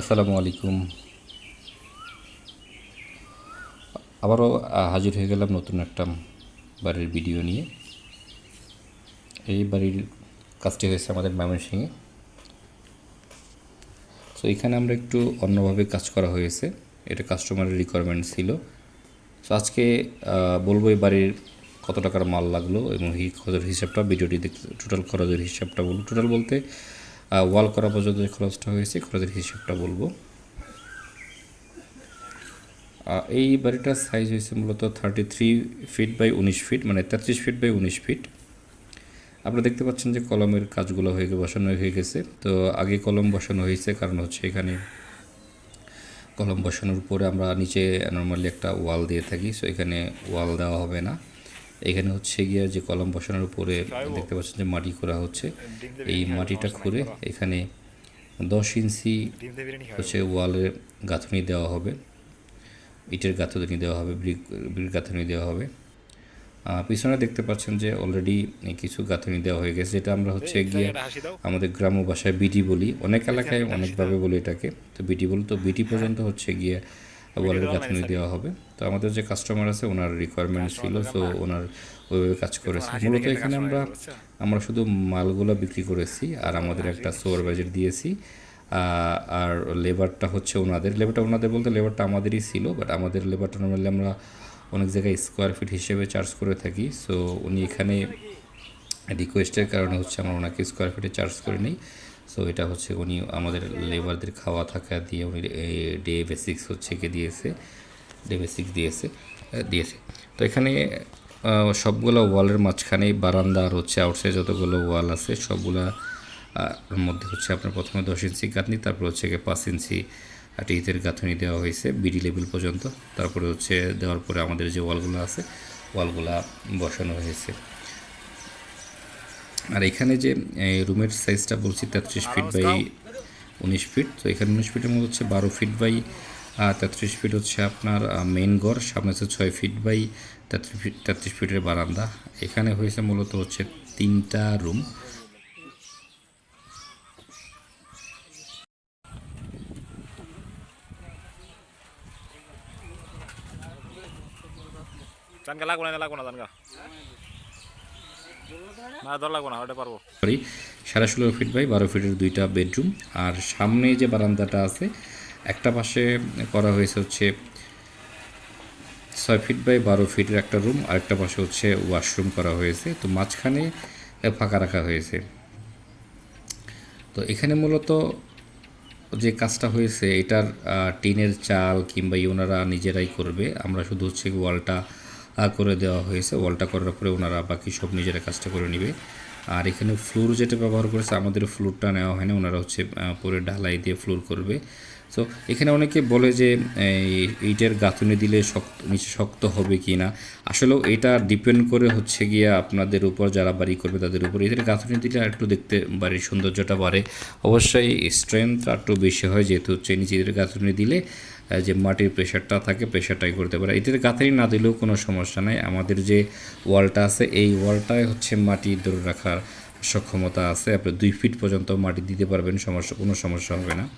আসসালামু আলাইকুম। আবারও হাজির হয়ে গেলাম নতুন একটা বাড়ির ভিডিও নিয়ে। এই বাড়ির কাজটি হয়েছে আমাদের ময়মনসিংহে তো এখানে আমরা একটু অন্যভাবে কাজ করা হয়েছে। এটা কাস্টমারের রিকোয়ারমেন্ট ছিল। তো আজকে বলব এই বাড়ির কত টাকার মাল লাগল এবং খরচের হিসাবটা, ভিডিওটি দেখতে টোটাল খরচের হিসাবটা বলব টোটাল বলতে ওয়াল করা পর্যন্ত যে খরচটা হয়েছে, খরচের হিসেবটা বলব। এই বাড়িটার সাইজ হয়েছে মূলত থার্টি থ্রি ফিট বাই উনিশ ফিট মানে তেত্রিশ ফিট বাই উনিশ ফিট আপনারা দেখতে পাচ্ছেন যে কলমের কাজগুলো হয়ে বসানো হয়ে গেছে। তো আগে কলম বসানো হয়েছে, কারণ হচ্ছে এখানে কলম বসানোর পরে আমরা নিচে নর্মালি একটা ওয়াল দিয়ে থাকি সো এখানে ওয়াল দেওয়া হবে না। এখানে হচ্ছে গিয়ে যে কলম বসানোর উপরে দেখতে পাচ্ছেন যে মাটি করা হচ্ছে। এই মাটিটা খুঁড়ে এখানে দশ ইঞ্চি হচ্ছে ওয়ালের গাঁথনি দেওয়া হবে। ইটের গাঁথনি দেওয়া হবে ব্রিক ব্রিক গাঁথনি দেওয়া হবে। পিছনে দেখতে পাচ্ছেন যে অলরেডি কিছু গাঁথনি দেওয়া হয়ে গেছে যেটা আমরা হচ্ছে গিয়ে আমাদের গ্রাম্য ভাষায় বিটি বলি। অনেক এলাকায় অনেকভাবে বলি এটাকে। তো বিটি বলি তো বিটি পর্যন্ত হচ্ছে গিয়ে ওয়ালের গাঁথনি দেওয়া হবে। তো আমাদের যে কাস্টমার আছে ওনার রিকোয়ারমেন্ট ছিল সো ওনার ওইভাবে কাজ করেছে। মূলত এখানে আমরা আমরা শুধু মালগুলো বিক্রি করেছি আর আমাদের একটা সুপারভাইজার দিয়েছি। আর লেবারটা হচ্ছে ওনাদের। লেবারটা ওনাদের বলতে লেবারটা আমাদেরই ছিল বাট আমাদের লেবারটা নর্মালি আমরা অনেক জায়গায় স্কোয়ার ফিট হিসেবে চার্জ করে থাকি। সো উনি এখানে রিকোয়েস্টের কারণে হচ্ছে আমরা ওনাকে স্কোয়ার ফিটে চার্জ করে নিই। সো এটা হচ্ছে উনি আমাদের লেবারদের খাওয়া থাকা দিয়ে উনি ডে বেসিক্স হচ্ছে কি দিয়েছে ডে বেসিক্স দিয়েছে দিয়েছে। তো এখানে সবগুলো ওয়ালের মাঝখানে বারান্দা আর হচ্ছে আউটসাইড যতগুলো ওয়াল আছে, সবগুলা মধ্যে হচ্ছে আপনার প্রথমে দশ ইঞ্চি গাঁথনি, তারপর হচ্ছে গিয়ে পাঁচ ইঞ্চি ইটের গাঁথনি দেওয়া হয়েছে বিডি লেভেল পর্যন্ত। তারপরে হচ্ছে দেওয়ার পরে আমাদের যে ওয়ালগুলো আছে, ওয়ালগুলা বসানো হয়েছে। আর এখানে যে রুমের সাইজটা বলছি তেত্রিশ ফিট বাই উনিশ ফিট তো এখানে উনিশ ফিটের মধ্যে হচ্ছে বারো ফিট বাই তেত্রিশ ফিট হচ্ছে আপনার মেইন ঘর। সামনে হচ্ছে ছয় ফিট বাই তেত্রিশ ফিট তেত্রিশ ফিটের বারান্দা। এখানে হয়েছে মূলত হচ্ছে তিনটা রুম জানকা লাগবো না লাগবো না জানকা না লাগবো না, ওটা পারব। সরি সাড়ে ষোলো ফিট বাই বারো ফিটের দুইটা বেডরুম আর সামনে যে বারান্দাটা আছে, একটা পাশে করা হয়েছে হচ্ছে ছয় ফিট বাই বারো ফিটের একটা রুম আর একটা পাশে হচ্ছে ওয়াশরুম করা হয়েছে। তো মাঝখানে ফাঁকা রাখা হয়েছে। তো এখানে মূলত যে কাজটা হয়েছে, এটার টিনের চাল কিংবা ওনারা নিজেরাই করবে। আমরা শুধু হচ্ছে ওয়ালটা করে দেওয়া হয়েছে, ওয়ালটা করার পরে ওনারা বাকি সব নিজেরা কাজটা করে নেবে। আর এখানে ফ্লোর যেটা ব্যবহার করেছে, আমাদের ফ্লোরটা নেওয়া হয় না ওনারা হচ্ছে পরে ঢালাই দিয়ে ফ্লোর করবে। সো এখানে অনেকে বলে যে, এই ইটের গাঁথুনি দিলে শক্ত, নিচে শক্ত হবে কি না আসলেও এটা ডিপেন্ড করে হচ্ছে গিয়ে আপনাদের উপর, যারা বাড়ি করবে তাদের উপর। এদের গাঁথুনি দিলে একটু দেখতে বাড়ির সৌন্দর্যটা বাড়ে। অবশ্যই স্ট্রেংথ একটু বেশি হয়, যেহেতু হচ্ছে নিচের গাঁথুনি দিলে যে মাটির প্রেশারটা থাকে প্রেশারটাই করতে পারে। এদের গাঁথুনি না দিলেও কোনো সমস্যা নাই। আমাদের যে ওয়ালটা আছে, এই ওয়ালটায় হচ্ছে মাটি ধরে রাখার সক্ষমতা আছে। আপনি দুই ফিট পর্যন্ত মাটি দিতে পারবেন, সমস্যা, কোনো সমস্যা হবে না।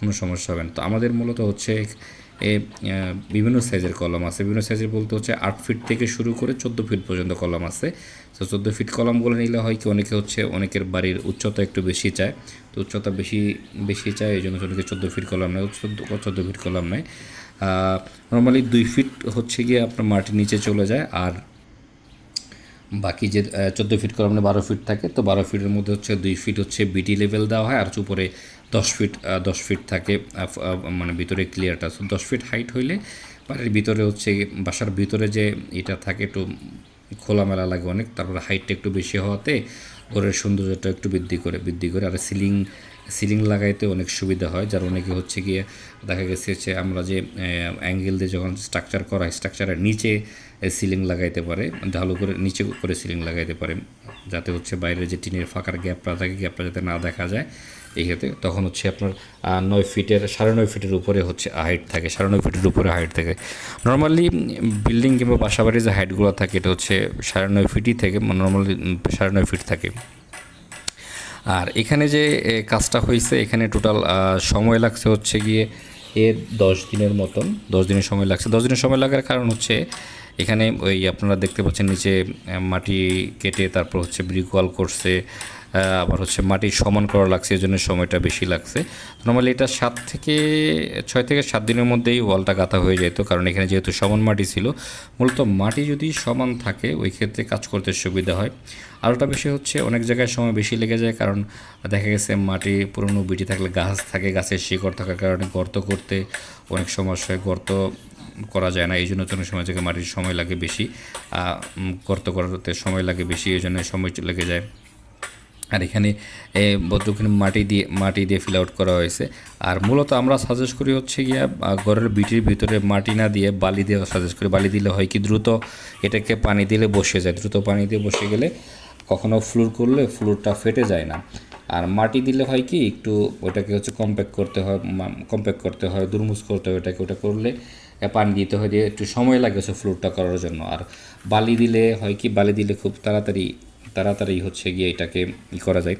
কোনো সমস্যা হবে না। তো আমাদের মূলত হচ্ছে, এ বিভিন্ন সাইজের কলম আছে। বিভিন্ন সাইজের বলতে হচ্ছে আট ফিট থেকে শুরু করে চোদ্দ ফিট পর্যন্ত কলম আছে। তো চোদ্দ ফিট কলমগুলো নিলে হয় কি, অনেকে হচ্ছে, অনেকের বাড়ির উচ্চতা একটু বেশি চায়। তো উচ্চতা বেশি বেশি চায় এই জন্য অনেকে চোদ্দ ফিট কলম নেয় চোদ্দ ফিট কলম নেয় নর্মালি দুই ফিট হচ্ছে গিয়ে আপনার মাটির নিচে চলে যায়, আর বাকি যে চোদ্দ ফিট করে মানে বারো ফিট থাকে, তো বারো ফিটের মধ্যে হচ্ছে দুই ফিট হচ্ছে বিটি লেভেল দেওয়া হয়, আর উপরে দশ ফিট দশ ফিট থাকে মানে ভিতরে ক্লিয়ারটা তো দশ ফিট হাইট হইলে বাড়ির ভিতরে হচ্ছে বাসার ভিতরে যে এটা থাকে, একটু খোলামেলা লাগে অনেক, তারপরে হাইটটা একটু বেশি হওয়াতে ঘরের সৌন্দর্যটা একটু বৃদ্ধি করে বৃদ্ধি করে। আর সিলিং সিলিং লাগাইতে অনেক সুবিধা হয়, যার অনেকে হচ্ছে গিয়ে দেখা গেছে যে আমরা যে অ্যাঙ্গেল দিয়ে যখন স্ট্রাকচার করা হয় স্ট্রাকচারের নিচে সিলিং লাগাইতে পারে ঢালু করে নিচে করে সিলিং লাগাইতে পারে, যাতে হচ্ছে বাইরে যে টিনের ফাঁকার গ্যাপটা থাকে গ্যাপটা যাতে না দেখা যায়। এই ক্ষেত্রে তখন হচ্ছে আপনার নয় ফিটের, সাড়ে নয় ফিটের উপরে হচ্ছে হাইট থাকে, সাড়ে নয় ফিটের উপরে হাইট থাকে। নর্মালি বিল্ডিং কিংবা বাসাবাড়ির যে হাইটগুলো থাকে, এটা হচ্ছে সাড়ে নয় ফিটই থেকে নর্মালি সাড়ে নয় ফিট থাকে। আর এখানে যে কাজটা হয়েছে এখানে টোটাল সময় লাগছে হচ্ছে গিয়ে এর দশ দিনের মতন, দশ দিনের সময় লাগছে। দশ দিনের সময় লাগার কারণ হচ্ছে, এখানে ওই আপনারা দেখতে পাচ্ছেন নিচে মাটি কেটে তারপর হচ্ছে ব্রিক ওয়াল করছে আবার হচ্ছে মাটি সমান করা লাগছে, এই জন্য সময়টা বেশি লাগছে। নর্মালি এটা সাত থেকে, ছয় থেকে সাত দিনের মধ্যেই ওয়ালটা গাঁথা হয়ে যেত, কারণ এখানে যেহেতু সমান মাটি ছিল। মূলত মাটি যদি সমান থাকে, ওই ক্ষেত্রে কাজ করতে সুবিধা হয়। আরেকটা বিষয় হচ্ছে, অনেক জায়গায় সময় বেশি লেগে যায়, কারণ দেখা গেছে মাটি পুরনো বিটি থাকলে গাছ থাকে, গাছের শিকড় থাকার কারণে গর্ত করতে অনেক সমস্যা হয় গর্ত করা যায় না, এই জন্য অনেক সময় জায়গায় মাটির সময় লাগে বেশি। গর্ত করতে সময় লাগে বেশি, এই জন্য সময় লেগে যায়। আর এখানে বদ্ধখানে মাটি দিয়ে মাটি দিয়ে ফিল আউট করা হয়েছে। আর মূলত আমরা সাজেস্ট করি হচ্ছে গিয়া ঘরের বিটির ভিতরে মাটি না দিয়ে বালি দিয়ে সাজেস্ট করি। বালি দিলে হয় কি, দ্রুত এটাকে পানি দিলে বসে যায়। দ্রুত পানি দিয়ে বসে গেলে কখনো ফ্লোর করলে ফ্লোরটা ফেটে যায় না। আর মাটি দিলে হয় কি, একটু ওটাকে হচ্ছে কম্প্যাক্ট করতে হয় কম্প্যাক্ট করতে হয়, দুর্মুজ করতে হয় ওটাকে, ওটা করলে পানি দিতে হয়। দিয়ে একটু সময় লাগে হচ্ছে ফ্লোরটা করার জন্য। আর বালি দিলে হয় কি, বালি দিলে খুব তাড়াতাড়ি তাড়াতাড়ি হচ্ছে গিয়ে এটাকে ই করা যায়।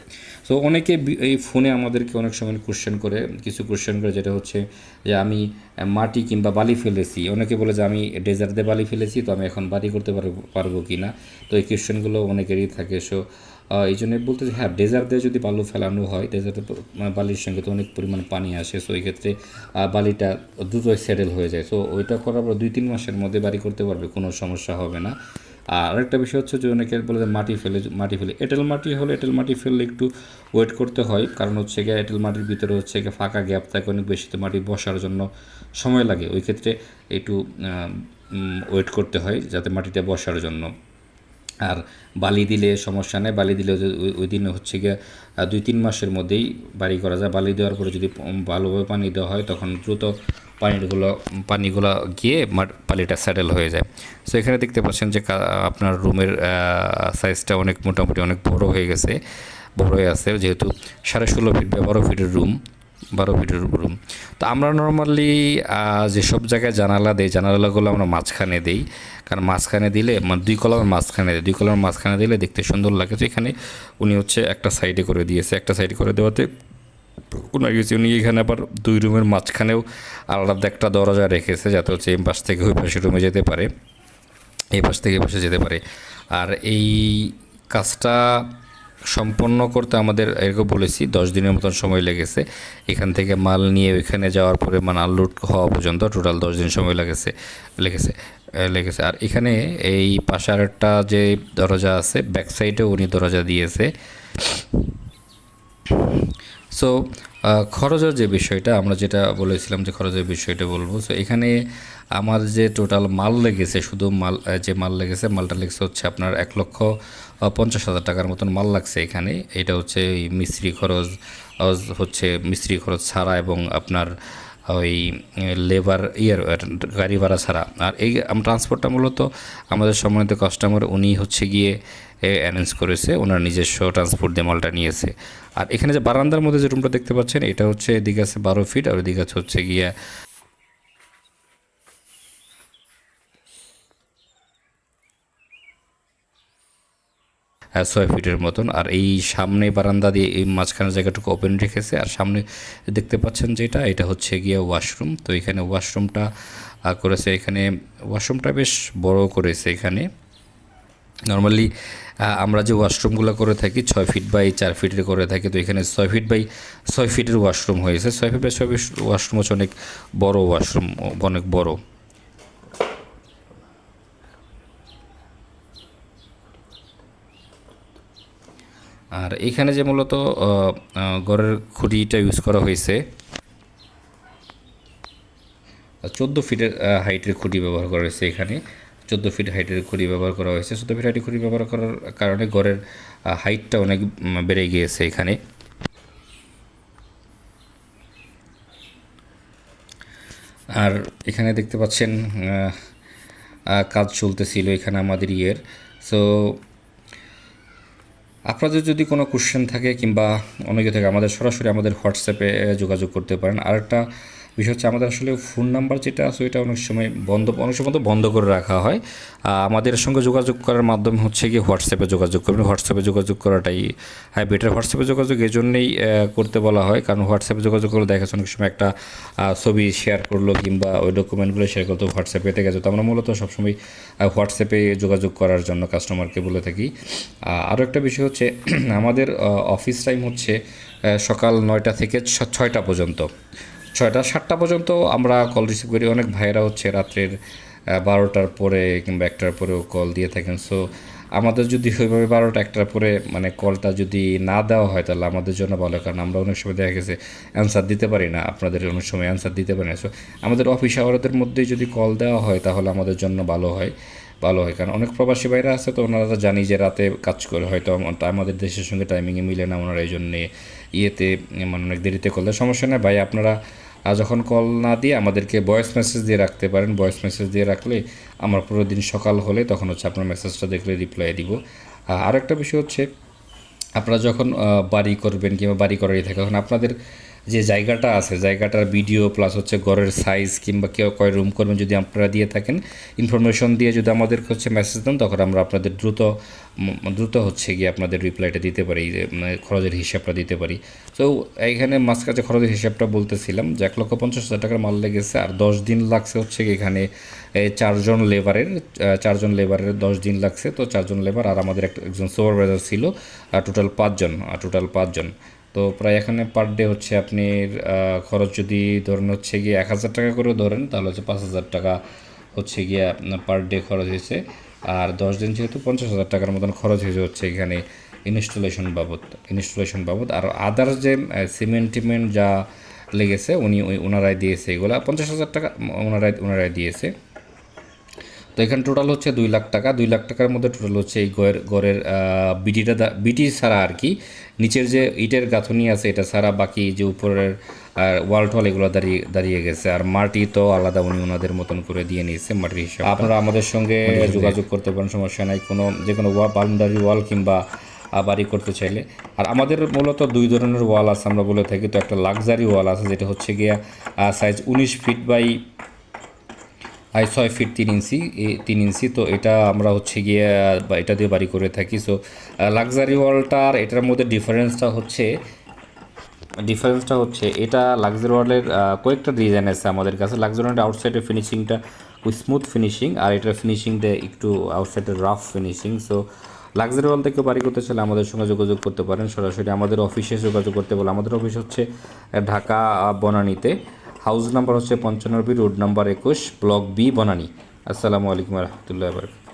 সো অনেকে এই ফোনে আমাদেরকে অনেক সময় কোশ্চেন করে, কিছু কোশ্চেন করে, যেটা হচ্ছে যে, আমি মাটি কিংবা বালি ফেলেছি। অনেকে বলে যে, আমি ডেজার্ট বালি ফেলেছি, তো আমি এখন বাড়ি করতে পারব পারব কি না তো এই কোশ্চেনগুলো অনেকেরই থাকে। সো এই জন্য বলতে যে হ্যাঁ ডেজার্ট যদি বালু ফেলানো হয়, ডেজার্টে বালির সঙ্গে তো অনেক পরিমাণ পানি আসে সো ক্ষেত্রে বালিটা দ্রুতই সেটেল হয়ে যায়। সো ওইটা করার পর দুই, তিন মাসের মধ্যে বাড়ি করতে পারবে, কোনো সমস্যা হবে না। আর আরেকটা বিষয় হচ্ছে যে অনেকে বলে যে মাটি ফেলে মাটি ফেলে। এঁটেল মাটি হলে এঁটেল মাটি ফেললে একটু ওয়েট করতে হয়। কারণ হচ্ছে গিয়ে এঁটেল মাটির ভিতরে হচ্ছে গিয়ে ফাঁকা গ্যাপ থাকে, অনেক বেশি তো মাটি বসার জন্য সময় লাগে। ওই ক্ষেত্রে একটু ওয়েট করতে হয় যাতে মাটিটা বসার জন্য। আর বালি দিলে সমস্যা নেই। বালি দিলে ওই- দিন হচ্ছে গিয়ে দুই, তিন মাসের মধ্যেই বাড়ি করা যায়। বালি দেওয়ার পরে যদি ভালোভাবে পানি দেওয়া হয়, তখন দ্রুত পানিগুলো পানিগুলো গিয়ে পালিটা সেটেল হয়ে যায়। সো এখানে দেখতে পাচ্ছেন যে আপনার রুমের সাইজটা অনেক মোটামুটি অনেক বড় হয়ে গেছে, বড় হয়ে আছে, যেহেতু সাড়ে ষোলো ফিট বা বারো ফিটের রুম বারো ফিটের রুম তো আমরা নর্মালি যেসব জায়গায় জানালা দেই, জানালাগুলো আমরা মাঝখানে দিই, কারণ মাঝখানে দিলে মানে দুই কলামের মাঝখানে দেয় দুই কলামের মাঝখানে দিলে দেখতে সুন্দর লাগে। তো এখানে উনি হচ্ছে একটা সাইডে করে দিয়েছে, একটা সাইডে করে দেওয়াতে ওনার গেছে উনি এখানে আবার দুই রুমের মাঝখানেও আলাদা একটা দরজা রেখেছে যাতে হচ্ছে এই পাশ থেকে ওই পাশে রুমে যেতে পারে, এই পাশ থেকে পাশে যেতে পারে। আর এই কাজটা সম্পন্ন করতে আমাদের এরকম বলেছি, দশ দিনের মতন সময় লেগেছে। এখান থেকে মাল নিয়ে ওইখানে যাওয়ার পরে মানে আনলোড হওয়া পর্যন্ত টোটাল দশ দিন সময় লেগেছে লেগেছে লেগেছে। আর এখানে এই পাশে আরেকটা যে দরজা আছে ব্যাক সাইডে উনি দরজা দিয়েছে। সো খরচের যে বিষয়টা, আমরা যেটা বলেছিলাম যে খরচের বিষয়টা বলব। সো এখানে আমার যে টোটাল মাল লেগেছে, শুধু মাল যে মাল লেগেছে, মালটা লেগেছে হচ্ছে আপনার এক লক্ষ পঞ্চাশ হাজার টাকার মতন মাল লাগছে এখানে। এটা হচ্ছে ওই মিস্ত্রি খরচ হচ্ছে মিস্ত্রি খরচ ছাড়া এবং আপনার ওই লেবার ইয়ার গাড়ি ভাড়া ছাড়া। আর এই ট্রান্সপোর্টটা মূলত আমাদের সম্মানিত কাস্টমার উনি হচ্ছে গিয়ে অ্যারেঞ্জ করেছে, ওনার নিজস্ব ট্রান্সপোর্ট দিয়ে মালটা নিয়েছে। আর এখানে যে বারান্দার মধ্যে যে রুমটা দেখতে পাচ্ছেন, এটা হচ্ছে এদিকে আছে বারো ফিট আর ওদিকে আছে হচ্ছে গিয়ে ছয় ফিটের মতন। আর এই সামনে বারান্দা দিয়ে এই মাঝখানে জায়গাটুকু ওপেন রেখেছে। আর সামনে দেখতে পাচ্ছেন যেটা, এটা হচ্ছে গিয়ে ওয়াশরুম তো এখানে ওয়াশরুমটা করেছে এখানে ওয়াশরুমটা বেশ বড় করেছে এখানে। নর্মালি আমরা যে ওয়াশরুমগুলো করে থাকি, ছয় ফিট বাই চার ফিটের করে থাকি। তো এখানে ছয় ফিট বাই ছয় ফিটের ওয়াশরুম হয়েছে। ছয় ফিট বাই ছয় ফিট ওয়াশরুম হচ্ছে অনেক বড় ওয়াশরুম অনেক বড়। আর এখানে যে মূলত ঘরের খুঁটিটা ইউজ করা হয়েছে, চোদ্দ ফিটের হাইটের খুঁটি ব্যবহার করা হয়েছে এখানে। চোদ্দ ফিট হাইটের খুঁটি ব্যবহার করা হয়েছে। চোদ্দ ফিট হাইটের খুঁটি ব্যবহার করার কারণে ঘরের হাইটটা অনেক বেড়ে গিয়েছে এখানে। আর এখানে দেখতে পাচ্ছেন কাজ চলতেছিল এখানে আমাদের ইয়ের। সো আপনাদের যদি কোনো কোশ্চেন থাকে কিংবা অনেকে থাকে, আমাদের সরাসরি আমাদের হোয়াটসঅ্যাপে যোগাযোগ করতে পারেন। আরেকটা বিষয় হচ্ছে আমাদের আসলে ফোন নাম্বার যেটা আছে ওইটা অনেক সময় বন্ধ, অনেক সময় তো বন্ধ করে রাখা হয়। আমাদের সঙ্গে যোগাযোগ করার মাধ্যমে হচ্ছে কি হোয়াটসঅ্যাপে যোগাযোগ করবেন। হোয়াটসঅ্যাপে যোগাযোগ করাটাই হ্যাঁ বেটার হোয়াটসঅ্যাপে যোগাযোগ এই জন্যেই করতে বলা হয়। কারণ হোয়াটসঅ্যাপে যোগাযোগ করলে দেখা যাচ্ছে অনেক সময় একটা ছবি শেয়ার করল কিংবা ওই ডকুমেন্টগুলো শেয়ার করতো হোয়াটসঅ্যাপে থেকে যেত আমরা মূলত সবসময় হোয়াটসঅ্যাপে যোগাযোগ করার জন্য কাস্টমারকে বলে থাকি। আরও একটা বিষয় হচ্ছে, আমাদের অফিস টাইম হচ্ছে সকাল নয়টা থেকে ছয়টা পর্যন্ত। ছয়টা, সাতটা পর্যন্ত আমরা কল রিসিভ করি। অনেক ভাইয়েরা হচ্ছে রাত্রের বারোটার পরে কিংবা একটার পরেও কল দিয়ে থাকেন। সো আমাদের যদি ওইভাবে বারোটা, একটার পরে মানে কলটা যদি না দেওয়া হয়, তাহলে আমাদের জন্য ভালো। কারণ আমরা অনেক সময় দেখা গেছে অ্যান্সার দিতে পারি না। আপনাদের অনেক সময় অ্যান্সার দিতে পারি না। সো আমাদের অফিস আওয়ারদের মধ্যেই যদি কল দেওয়া হয়, তাহলে আমাদের জন্য ভালো হয়। ভালো হয়। কারণ অনেক প্রবাসী বাইরে আছে তো, ওনারা তো জানি যে রাতে কাজ করে। হয়তো আমাদের দেশের সঙ্গে টাইমিংয়ে মিলে না ওনারা এই জন্যে ইয়েতে মানে অনেক দেরিতে করলে সমস্যা নেই ভাই, আপনারা আহ, যখন কল না দিয়ে আমাদেরকে ভয়েস মেসেজ দিয়ে রাখতে পারেন ভয়েস মেসেজ দিয়ে রাখলে আমার পুরো দিন সকাল হলে তখন হচ্ছে আপনার মেসেজটা দেখলে রিপ্লাই দিব। আর একটা বিষয় হচ্ছে আপনারা যখন বাড়ি করবেন কিংবা বাড়ি করারই থাকে তখন আপনাদের যে জায়গাটা আছে, জায়গাটার ভিডিও প্লাস হচ্ছে ঘরের সাইজ কিংবা কেউ কয় রুম করবেন যদি আপনারা দিয়ে থাকেন ইনফরমেশন দিয়ে যদি আমাদের হচ্ছে মেসেজ দেন, তখন আমরা আপনাদের দ্রুত দ্রুত হচ্ছে গিয়ে আপনাদের রিপ্লাইটা দিতে পারি মানে খরচের হিসাবটা দিতে পারি। তো এইখানে মাঝখানে খরচের হিসাবটা বলতেছিলাম, যে এক লক্ষ পঞ্চাশ হাজার টাকার মাল লেগেছে, আর দশ দিন লাগছে হচ্ছে গিয়ে এখানে চারজন লেবারের চারজন লেবারের দশ দিন লাগছে। তো চারজন লেবার আর আমাদের একজন সুপারভাইজার ছিল আর টোটাল পাঁচজন আর টোটাল পাঁচজন। তো প্রায় এখানে পার ডে হচ্ছে আপনি খরচ যদি ধরেন হচ্ছে গিয়ে এক হাজার টাকা করেও ধরেন, তাহলে হচ্ছে পাঁচ হাজার টাকা হচ্ছে গিয়ে আপনার পার ডে খরচ হয়েছে। আর দশ দিন যেহেতু পঞ্চাশ হাজার টাকার মতন খরচ হয়েছে হচ্ছে এখানে ইনস্টলেশন বাবদ ইনস্টলেশন বাবদ। আর আদার যে সিমেন্ট টিমেন্ট যা লেগেছে, উনি ওনারাই দিয়েছে এগুলো। পঞ্চাশ হাজার টাকা ওনারাই ওনারাই দিয়েছে। তো এখানে টোটাল হচ্ছে দুই লাখ টাকা। দুই লাখ টাকার মধ্যে টোটাল হচ্ছে এই গড়ের গড়ের বিটিটা বিটি ছাড়া আর কি। নিচের যে ইটের গাঁথনি আছে এটা ছাড়া বাকি যে উপরের আর ওয়াল টল এগুলো দাঁড়িয়ে দাঁড়িয়ে গেছে। আর মাটি তো আলাদা উনি ওনাদের মতন করে দিয়ে নিয়েছে মাটির হিসাব। আপনারা আমাদের সঙ্গে যোগাযোগ করতে পারেন সমস্যা নাই। কোনো যে কোনো ওয়া বাউন্ডারি ওয়াল কিংবা বাড়ি করতে চাইলে। আর আমাদের মূলত দুই ধরনের ওয়াল আছে আমরা বলে থাকি। তো একটা লাক্সারি ওয়াল আছে যেটা হচ্ছে গিয়া সাইজ উনিশ ফিট বাই আই ছয় ফিট তিন ইঞ্চি তিন ইঞ্চি, তো এটা আমরা হচ্ছে গিয়ে এটা দিয়ে বাড়ি করে থাকি। সো লাক্সারি ওয়ালটার এটার মধ্যে ডিফারেন্সটা হচ্ছে ডিফারেন্সটা হচ্ছে, এটা লাক্সারি ওয়ালের কয়েকটা ডিজাইন আছে আমাদের কাছে। লাক্সারি ওয়ালের আউটসাইডের ফিনিশিংটা স্মুথ ফিনিশিং আর এটার ফিনিশিংটা একটু আউটসাইডের rough finishing so luxury wall থেকে বাড়ি করতে চাইলে আমাদের সঙ্গে যোগাযোগ করতে পারেন। সরাসরি আমাদের অফিসে যোগাযোগ করতে বলে, আমাদের অফিস হচ্ছে ঢাকা বনানীতে। হাউস নাম্বার হচ্ছে পঞ্চানব্বই রোড নাম্বার একুশ ব্লক বি বনানী। আসসালামু আলাইকুম রহমতুল্লাহ বারকাত